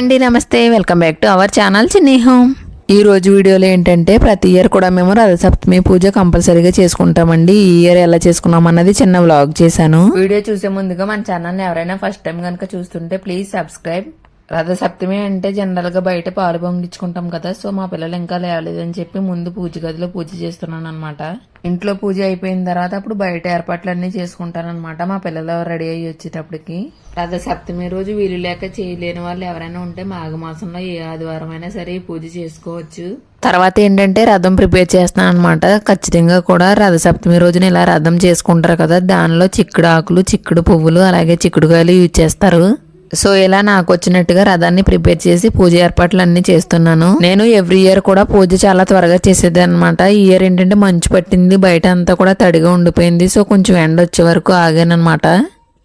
అండి నమస్తే. Welcome back to our channel Chinni home ఈ రోజు వీడియోలో ఏంటంటే ప్రతి ఇయర్ కూడా మేము రథసప్తమి పూజ కంపల్సరీగా చేసుకుంటామండి. ఈ ఇయర్ ఎలా చేసుకున్నాం అన్నది చిన్న వ్లాగ్ చేశాను. వీడియో చూసే ముందుగా మన ఛానల్ ఎవరైనా ఫస్ట్ టైం కనుక చూస్తుంటే ప్లీజ్ సబ్స్క్రైబ్ రథసప్తమి అంటే జనరల్గా బయట పాలు పొంగించుకుంటాం కదా సో మా పిల్లలు ఇంకా లేవలేదని చెప్పి ముందు పూజ గదిలో పూజ చేస్తున్నాను అనమాట ఇంట్లో పూజ అయిపోయిన తర్వాత అప్పుడు బయట ఏర్పాట్లన్నీ చేసుకుంటానన్నమాట. మా పిల్లలు రెడీ అయ్యి వచ్చేటప్పటికి. రథ సప్తమి రోజు వీలు లేక చేయలేని వాళ్ళు ఎవరైనా ఉంటే మాఘమాసంలో ఏ ఆదివారం అయినా సరే ఈ పూజ చేసుకోవచ్చు. తర్వాత ఏంటంటే రథం ప్రిపేర్ చేస్తాను అనమాట ఖచ్చితంగా కూడా రథ సప్తమి రోజున ఇలా రథం చేసుకుంటారు కదా దానిలో చిక్కుడు ఆకులు చిక్కుడు పువ్వులు అలాగే చిక్కుడుకాయలు యూజ్ చేస్తారు. సో ఇలా నాకు వచ్చినట్టుగా రథాన్ని ప్రిపేర్ చేసి పూజ ఏర్పాట్లు అన్ని చేస్తున్నాను. నేను ఎవ్రీ ఇయర్ కూడా పూజ చాలా త్వరగా చేసేది అనమాట ఈ ఇయర్ ఏంటంటే మంచు పట్టింది బయట అంతా కూడా తడిగా ఉండిపోయింది. సో కొంచెం ఎండ వచ్చే వరకు ఆగానమాట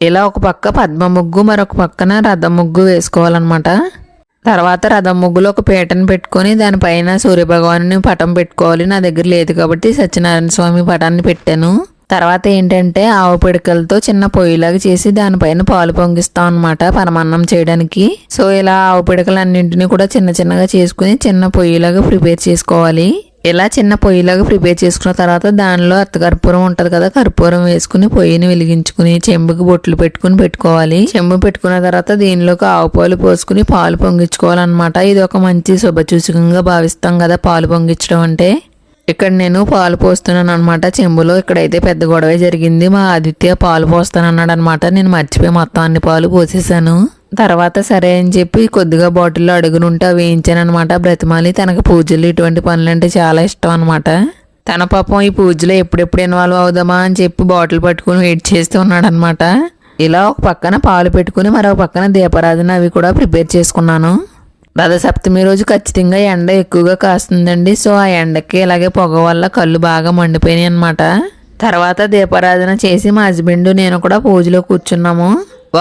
ఇలా ఒక పక్క పద్మ ముగ్గు మరొక పక్కన రథం ముగ్గు వేసుకోవాలన్నమాట. తర్వాత రథం ముగ్గులో ఒక పీటను పెట్టుకొని దానిపైన సూర్యభగవాను పటం పెట్టుకోవాలి. నా దగ్గర లేదు కాబట్టి సత్యనారాయణ స్వామి పటాన్ని పెట్టాను. తర్వాత ఏంటంటే ఆవు పిడకలతో చిన్న పొయ్యిలాగా చేసి దానిపైన పాలు పొంగిస్తాం అనమాట పరమాన్నం చేయడానికి. సో ఇలా ఆవు పిడకలన్నింటినీ కూడా చిన్న చిన్నగా చేసుకుని చిన్న పొయ్యిలాగా ప్రిపేర్ చేసుకోవాలి. ఇలా చిన్న పొయ్యిలాగా ప్రిపేర్ చేసుకున్న తర్వాత దానిలో అత్త కర్పూరం కదా కర్పూరం వేసుకుని పొయ్యిని వెలిగించుకుని చెంబుకి బొట్లు పెట్టుకుని పెట్టుకోవాలి. చెంబు పెట్టుకున్న తర్వాత దీనిలోకి ఆవు పాలు పోసుకుని పాలు పొంగించుకోవాలన్నమాట. ఇది ఒక మంచి శుభసూచకంగా భావిస్తాం కదా పాలు పొంగించడం అంటే. ఇక్కడ నేను పాలు పోస్తున్నాను అనమాట చెంబులో ఇక్కడైతే పెద్ద గొడవ జరిగింది. మా ఆదిత్య పాలు పోస్తానన్నాడు అనమాట నేను మర్చిపోయి మొత్తం అన్ని పాలు పోసేసాను తర్వాత సరే అని చెప్పి కొద్దిగా బాటిల్లో అడుగునుంటే అవి వేయించాను అనమాట బ్రతిమాలి తనకు పూజలు ఇటువంటి పనులు అంటే చాలా ఇష్టం అనమాట తన పాపం ఈ పూజలో ఎప్పుడెప్పుడు ఇన్వాల్వ్ అవుదామా అని చెప్పి బాటిల్ పట్టుకుని వెయిట్ చేస్తూ ఉన్నాడు అనమాట ఇలా ఒక పక్కన పాలు పెట్టుకుని మరొక పక్కన దీపారాధన అవి కూడా ప్రిపేర్ చేసుకున్నాను. రథసప్తమి రోజు ఖచ్చితంగా ఎండ ఎక్కువగా కాస్తుందండి. సో ఆ ఎండకి ఇలాగే పొగ వల్ల కళ్ళు బాగా మండిపోయినాయి అనమాట తర్వాత దీపారాధన చేసి మా హస్బెండ్ నేను కూడా పూజలో కూర్చున్నాము.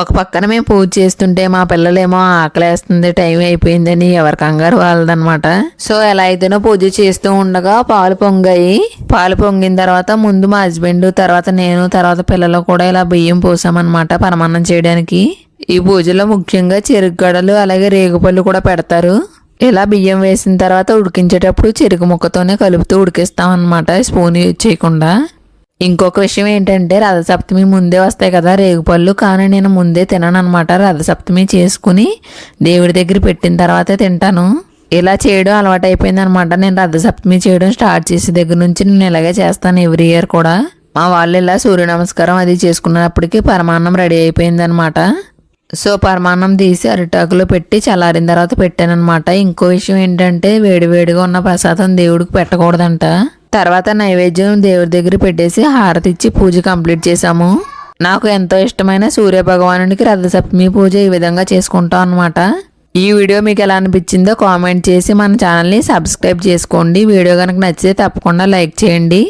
ఒక పక్కన మేము పూజ చేస్తుంటే మా పిల్లలేమో ఆకలేస్తుంది టైం అయిపోయిందని ఎవరి కంగారు వాళ్ళదనమాట సో ఎలా అయితేనో పూజ చేస్తూ ఉండగా పాలు పొంగాయి. పాలు పొంగిన తర్వాత ముందు మా హస్బెండ్ తర్వాత నేను తర్వాత పిల్లలు కూడా ఇలా బియ్యం పోసామన్నమాట పరమాన్నం చేయడానికి. ఈ పూజలో ముఖ్యంగా చెరుకు గడలు అలాగే రేగుపళ్ళు కూడా పెడతారు. ఇలా బియ్యం వేసిన తర్వాత ఉడికించేటప్పుడు చెరుకు ముక్కతోనే కలుపుతూ ఉడికిస్తాం అనమాట స్పూన్ యూజ్ చేయకుండా. ఇంకొక విషయం ఏంటంటే రథసప్తమి ముందే వస్తాయి కదా రేగుపళ్ళు. కానీ నేను ముందే తినను అనమాట రథసప్తమి చేసుకుని దేవుడి దగ్గర పెట్టిన తర్వాతే తింటాను. ఇలా చేయడం అలవాటు అయిపోయింది అనమాట నేను రథసప్తమి చేయడం స్టార్ట్ చేసే దగ్గర నుంచి నేను ఇలాగే చేస్తాను ఎవ్రీ ఇయర్ కూడా. మా వాళ్ళు ఇలా సూర్య నమస్కారం అది చేసుకున్నప్పటికీ పరమాన్నం రెడీ అయిపోయింది అనమాట సో పరమాన్నం తీసి అరిటాకులో పెట్టి చల్లారిన తర్వాత పెట్టానమాట ఇంకో విషయం ఏంటంటే వేడివేడిగా ఉన్న ప్రసాదం దేవుడికి పెట్టకూడదంట. తర్వాత నైవేద్యం దేవుడి దగ్గర పెట్టేసి హారతి ఇచ్చి పూజ కంప్లీట్ చేసాము నాకు ఎంతో ఇష్టమైన సూర్య భగవానుడికి రథసప్తమి పూజ ఈ విధంగా చేసుకుంటాం అనమాట ఈ వీడియో మీకు ఎలా అనిపించిందో కామెంట్ చేసి మన ఛానల్ని సబ్స్క్రైబ్ చేసుకోండి. వీడియో కనుక నచ్చితే తప్పకుండా లైక్ చేయండి.